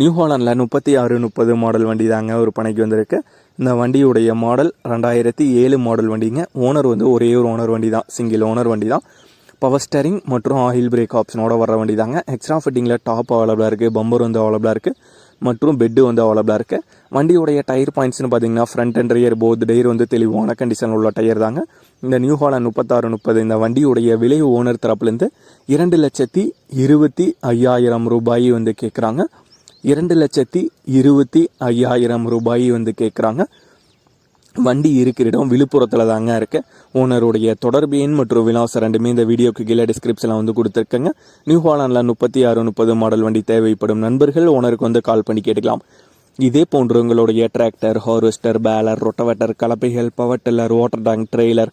New ஹாலண்டில் முப்பத்தி ஆறு முப்பது மாடல் வண்டி தாங்க பணிக்கு வந்திருக்கு. இந்த வண்டியுடைய மாடல் ரெண்டாயிரத்தி ஏழு மாடல் வண்டிங்க. ஓனர் வந்து ஒரே ஒரு ஓனர் வண்டி தான் சிங்கிள் ஓனர் வண்டி தான் பவர் ஸ்டேரிங் மற்றும் ஆயில் பிரேக் ஆப்ஷனோட வர வண்டி தாங்க எக்ஸ்ட்ரா ஃபிட்டிங்கில் டாப் அவைலபிளாக இருக்குது பம்பர் வந்து அவைலபிளாக இருக்குது மற்றும் பெட்டு வந்து அவைலபிளாக இருக்குது வண்டியுடைய டயர் பாயிண்ட்ஸ்னு பார்த்தீங்கன்னா front and rear both tyre வந்து தெளிவான கண்டிஷனில் உள்ள டயர் தாங்க. இந்த நியூ ஹாலண்ட் முப்பத்தாறு முப்பது இந்த வண்டியுடைய விலை ஓனர் தரப்புலேருந்து இரண்டு லட்சத்தி இருபத்தி ஐயாயிரம் ரூபாய் வந்து கேட்குறாங்க இரண்டு லட்சத்தி இருபத்தி ஐயாயிரம் ரூபாய் வந்து கேட்குறாங்க வண்டி இருக்கிற இடம் விழுப்புரத்தில் தாங்க இருக்கு. ஓனருடைய தொடர்பு எண் மற்றும் விலாசம் ரெண்டுமே இந்த வீடியோக்கு கீழே டிஸ்கிரிப்ஷனில் வந்து கொடுத்துருக்கேங்க. நியூ ஹாலாண்டில் முப்பத்தி ஆறு முப்பது மாடல் வண்டி தேவைப்படும் நண்பர்கள் ஓனருக்கு வந்து கால் பண்ணி கேட்டுக்கலாம். இதே போன்று உங்களுடைய tractor harvester baler rotavator கலப்பைகள் power tiller water tank trailer